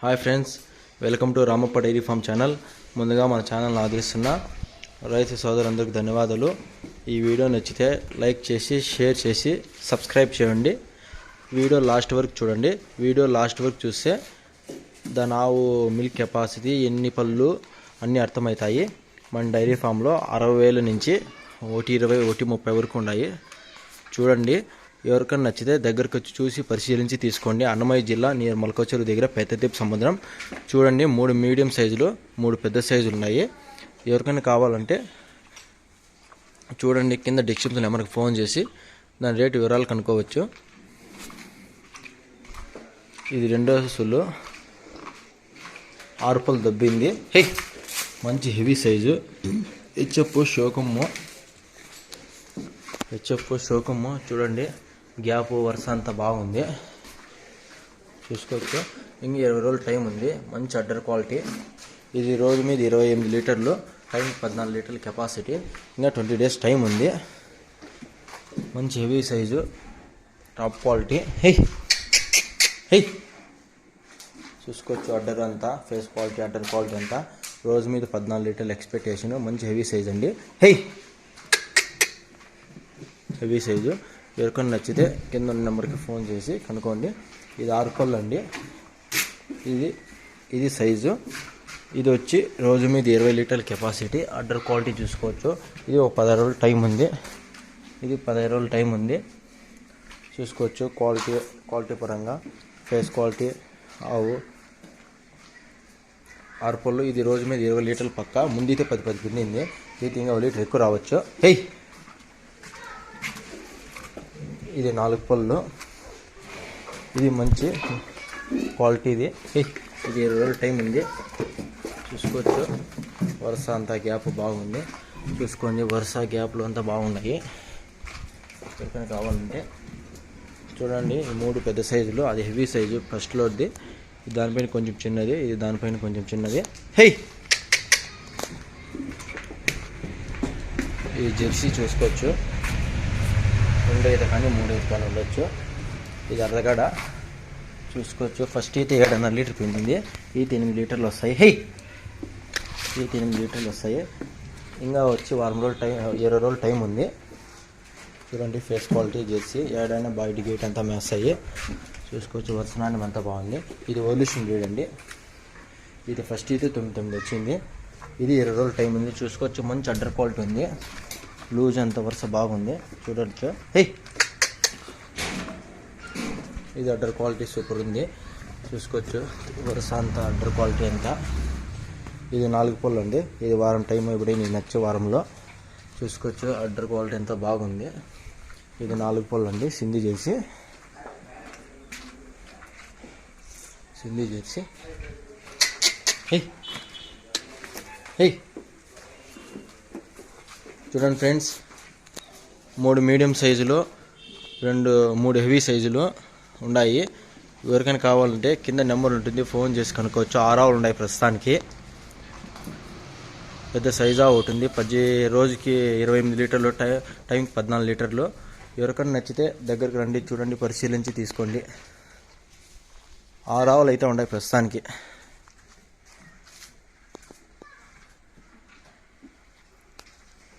Hi friends welcome to Ramappa dairy farm channel ముందుగా మన ఛానల్ని ఆదరిస్తున్న రైతు సోదరులందరికీ ధన్యవాదాలు. ఈ వీడియో నచ్చితే లైక్ చేసి షేర్ చేసి సబ్స్క్రైబ్ చేయండి. వీడియో లాస్ట్ వరకు చూడండి. వీడియో లాస్ట్ వరకు చూస్తే దాని ఆవు మిల్క్ కెపాసిటీ ఎన్ని పళ్ళు అన్నీ అర్థమవుతాయి. మన డైరీ ఫామ్లో అరవై వేల నుంచి ఒకటి ఇరవై ఒకటి ముప్పై వరకు ఉన్నాయి. చూడండి. ఎవరికైనా నచ్చితే దగ్గరకు వచ్చి చూసి పరిశీలించి తీసుకోండి. అన్నమయ్య జిల్లా నియర్ మల్కోచెరు దగ్గర పెద్దదీప్ సముద్రం. చూడండి మూడు మీడియం సైజులు మూడు పెద్ద సైజులు ఉన్నాయి ఎవరికైనా కావాలంటే చూడండి కింద డిస్క్రిప్షన్ నెంబర్కి ఫోన్ చేసి దాని రేటు వివరాలు కనుక్కోవచ్చు. ఇది రెండో సులు ఆరుపలు దబ్బింది. హే మంచి హెవీ సైజు. హెచ్ఎఫ్ శోకమ్ము హెచ్ఎఫ్ శోకమ్ము చూడండి. గ్యాప్ వరుస అంతా బాగుంది. చూసుకోవచ్చు. ఇంక ఇరవై రోజులు టైం ఉంది. మంచి అడ్డర్ క్వాలిటీ. ఇది రోజు మీద ఇరవై ఎనిమిది లీటర్లు టైం పద్నాలుగు లీటర్ల కెపాసిటీ. ఇంకా ట్వంటీ డేస్ టైం ఉంది. మంచి heavy size top quality. Hey! Hey! చూసుకోవచ్చు అడ్డర్ అంతా ఫేస్ క్వాలిటీ అడ్డర్ క్వాలిటీ అంతా. రోజు మీద పద్నాలుగు లీటర్ల ఎక్స్పెక్టేషన్ మంచి హెవీ సైజ్ అండి. హే! Heavy size. ఎవరికైనా నచ్చితే కింద ఉన్న నెంబర్కి ఫోన్ చేసి కనుక్కోండి. ఇది ఆరు పళ్ళు అండి. ఇది ఇది సైజు. ఇది వచ్చి రోజు మీద ఇరవై లీటర్ల కెపాసిటీ. ఆర్డర్ క్వాలిటీ చూసుకోవచ్చు. ఇది ఒక పదహారు రోజులు టైం ఉంది. ఇది పదహారు రోజులు టైం ఉంది. చూసుకోవచ్చు క్వాలిటీ క్వాలిటీ పరంగా. ఫేస్ క్వాలిటీ ఆవు. ఆరు పళ్ళు. ఇది రోజు మీద ఇరవై లీటర్ల పక్క. ముందైతే పది పది పిండింది ఇది ఇంకా లీటర్ ఎక్కువ రావచ్చు. హెయ్! ఇది నాలుగు పళ్ళు. ఇది మంచి క్వాలిటీది హే ఇది ఇరవై రోజుల టైం ఉంది. చూసుకోవచ్చు. వరుస అంతా గ్యాప్ బాగుంది. చూసుకోండి వరుస గ్యాప్లు అంతా బాగున్నాయి. ఎవరికైనా కావాలంటే చూడండి ఈ మూడు పెద్ద సైజులు అది హెవీ సైజు ఫస్ట్ ఫస్ట్లోది దానిపైన కొంచెం చిన్నది ఇది దానిపైన కొంచెం చిన్నది. హే! ఈ జెర్సీ చూసుకోవచ్చు. రెండు అయితే కానీ మూడు ఐదు కానీ ఉండొచ్చు. ఇది అర్ధగడ చూసుకోవచ్చు. ఫస్ట్ అయితే ఏడున్నర లీటర్ పిండింది. ఈ ఎనిమిది లీటర్లు వస్తాయి. హే! ఈ ఎనిమిది లీటర్లు వస్తాయి. ఇంకా వచ్చి వారం రోజులు టైం ఇరవై రోజులు టైం ఉంది. చూడండి ఫేస్ క్వాలిటీ చేసి ఏడైనా బయట గేట్ అంతా మేస్తాయి చూసుకోవచ్చు. వర్షనాన్ని అంతా బాగుంది. ఇది ఓల్యూషన్ బ్రీడ్ అండి. ఇది ఫస్ట్ అయితే తొమ్మిది తొమ్మిది వచ్చింది. ఇది ఇరవై రోజులు టైం ఉంది. చూసుకోవచ్చు. మంచి అడ్డర్ క్వాలిటీ ఉంది. లూజ్ అంత వరుస బాగుంది. చూడొచ్చు. హే! ఇది అడ్డర్ క్వాలిటీ సూపర్ ఉంది. చూసుకోవచ్చు. వరుస అంత అడ్డర్ క్వాలిటీ అంతా. ఇది నాలుగు పళ్ళు అండి. ఇది వారం టైం ఇప్పుడే నేను నచ్చే వారంలో. చూసుకోవచ్చు. అడ్డర్ క్వాలిటీ అంతా బాగుంది. ఇది నాలుగు పళ్ళు అండి. సింధి చేసి సింధి చేసి హే! హే! చూడండి ఫ్రెండ్స్ మూడు మీడియం సైజులు రెండు మూడు హెవీ సైజులు ఉన్నాయి. ఎవరికైనా కావాలంటే కింద నెంబర్ ఉంటుంది ఫోన్ చేసి కనుక్కోవచ్చు. ఆరావులు ఉన్నాయి ప్రస్తుతానికి. పెద్ద సైజా ఒకటి ఉంది. పది రోజుకి ఇరవై ఎనిమిది లీటర్లు టై టైంకి పద్నాలుగు లీటర్లు. ఎవరికైనా నచ్చితే దగ్గరికి రండి చూడండి పరిశీలించి తీసుకోండి. ఆరావులు అయితే ఉన్నాయి ప్రస్తుతానికి.